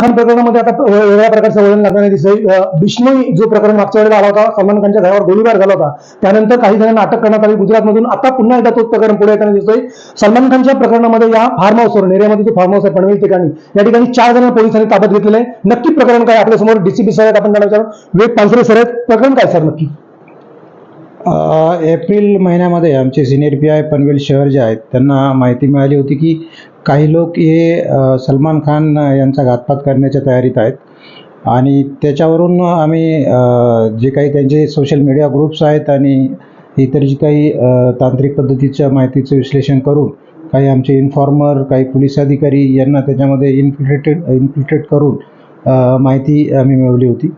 खान प्रकरणामध्ये आता वेगळ्या प्रकारचं वळण लागणारे दिसतंय बिश्नोई जो प्रकरण मागच्या वेळेला आला होता सलमान खानच्या घरावर गोळीबार झाला होता. त्यानंतर काही जणांना अटक करण्यात आली. गुजरातमधून आता पुन्हा एकदा तोच प्रकरण पुढे येताना दिसतोय. सलमान खानच्या प्रकरणामध्ये या फार्म हाऊसवर नेऱ्यामध्ये जो फार्म हाऊस आहे पनवेल ठिकाणी या ठिकाणी चार जणांना पोलिसांनी ताब्यात घेतलेलं आहे. नक्की प्रकरण काय? आपल्यासमोर डीसीपी साहेब आपण त्यांना विचारून वेग पांसरे सर आहेत. प्रकरण काय सर नक्की. एप्रिल महिन्यामध्ये आमचे सिनियर पी आय पनवेल शहर जे आहेत त्यांना माहिती मिळाली होती की काही लोक हे सलमान खान यांचा घातपात करण्याच्या तयारीत आहेत. आणि त्याच्यावरून आम्ही जे काही त्यांचे सोशल मीडिया ग्रुप्स आहेत आणि इतर जी काही तांत्रिक पद्धतीच्या माहितीचं विश्लेषण करून काही आमचे इन्फॉर्मर काही पोलीस अधिकारी यांना त्याच्यामध्ये इन्फिल्ट्रेटेड इन्फिल्ट्रेट करून माहिती आम्ही मिळवली होती.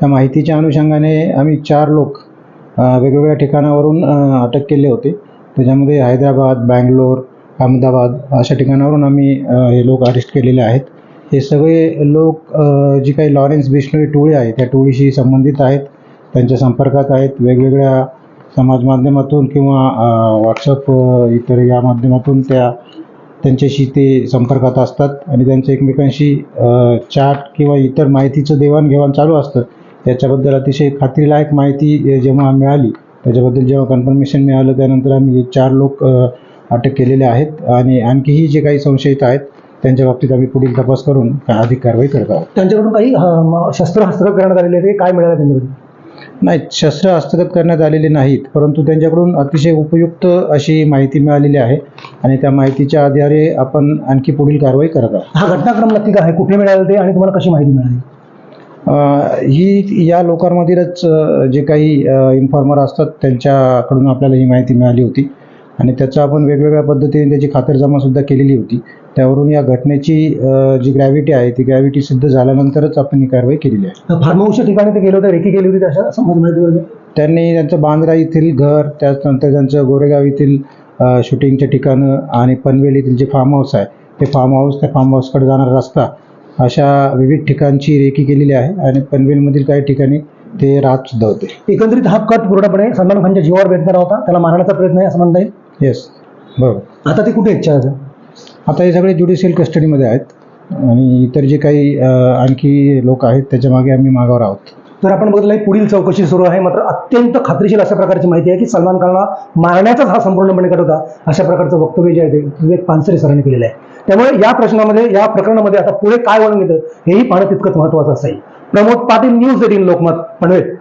त्या माहितीच्या अनुषंगाने आम्ही चार लोक वेगवेगळ्या ठिकाणावरून अटक केले होते. त्याच्यामध्ये हैदराबाद बँगलोर अहमदाबाद अशा ठिकाणावरून आम्ही हे लोक अरेस्ट केलेले आहेत. हे सगळे लोक जी काही लॉरेन्स बिश्नोई टोळी आहे त्या टोळीशी संबंधित आहेत त्यांच्या संपर्कात आहेत. वेगवेगळ्या समाज माध्यमातून किंवा व्हॉट्सअप इतर या माध्यमातून त्या त्यांच्याशी ते संपर्कात असतात. आणि त्यांचं एकमेकांशी चाट किंवा इतर माहितीचं देवाणघेवाण चालू असतं. याच्याबद्दल अतिशय खात्रीलायक माहिती जेव्हा मिळाली त्याच्याबद्दल जेव्हा कन्फर्मेशन मिळालं त्यानंतर आम्ही चार लोक अटक केलेले आहेत आणि आणखीही जे काही संशयित आहेत त्यांच्या बाबतीत आम्ही पुढील तपास करून अधिक कारवाई करत आहोत. त्यांच्याकडून काही शस्त्र हस्तगत करण्यात आलेले ते काय मिळालं त्यांच्याकडून? नाही शस्त्र हस्तगत करण्यात आलेले नाहीत परंतु त्यांच्याकडून अतिशय उपयुक्त अशी माहिती मिळालेली आहे आणि त्या माहितीच्या आधारे आपण आणखी पुढील कारवाई करत आहोत. हा घटनाक्रम नक्की काय आहे? कुठे मिळालं ते आणि तुम्हाला कशी माहिती मिळाली? ही या लोकांमधीलच जे काही इन्फॉर्मर असतात त्यांच्याकडून आपल्याला ही माहिती मिळाली होती. आणि त्याचं आपण वेगवेगळ्या पद्धतीने त्याची खातरजमासुद्धा केलेली होती. त्यावरून या घटनेची जी ग्रॅव्हिटी आहे ती ग्रॅव्हिटी सिद्ध झाल्यानंतरच आपण ही कारवाई केलेली आहे. फार्म हाऊसच्या ठिकाणी ते गेले होते रेकी केली होती त्याच्या समज माहिती त्यांनी त्यांचं बांद्रा येथील घर त्याच्यानंतर त्यांचं गोरेगाव येथील शूटिंगचे ठिकाणं आणि पनवेल येथील जे फार्म हाऊस आहे ते फार्म हाऊस त्या फार्म हाऊसकडे जाणारा रस्ता अशा विविध ठिकाणची रेकी केलेली आहे आणि पनवेलमधील काही ठिकाणी ते राहत सुद्धा होते. एकंदरीत हा कट पूर्णपणे सलमान खानच्या जीवावर भेटणारा होता. त्याला मारण्याचा प्रयत्न आहे असं म्हणता येईल येस बरोबर. आता ते कुठे आहेत? आता हे सगळे ज्युडिशियल कस्टडीमध्ये आहेत आणि इतर जे काही आणखी लोक आहेत त्याच्यामागे आम्ही मागावर आहोत. तर आपण बघितलं पुढील चौकशी सुरू आहे. मात्र अत्यंत खात्रीशीर अशा प्रकारची माहिती आहे की सलमान खानला मारण्याचाच हा संपूर्णपणे कट होता. अशा प्रकारचं वक्तव्य जे आहे ते विवेक पानसरे सरांनी केलेलं आहे. त्यामुळे या प्रश्नामध्ये या प्रकरणामध्ये आता पुढे काय वळण घेतं हेही पाहणं तितकंच महत्वाचं असेल. Pramod Patil news eighteen Lokmat. Panvel.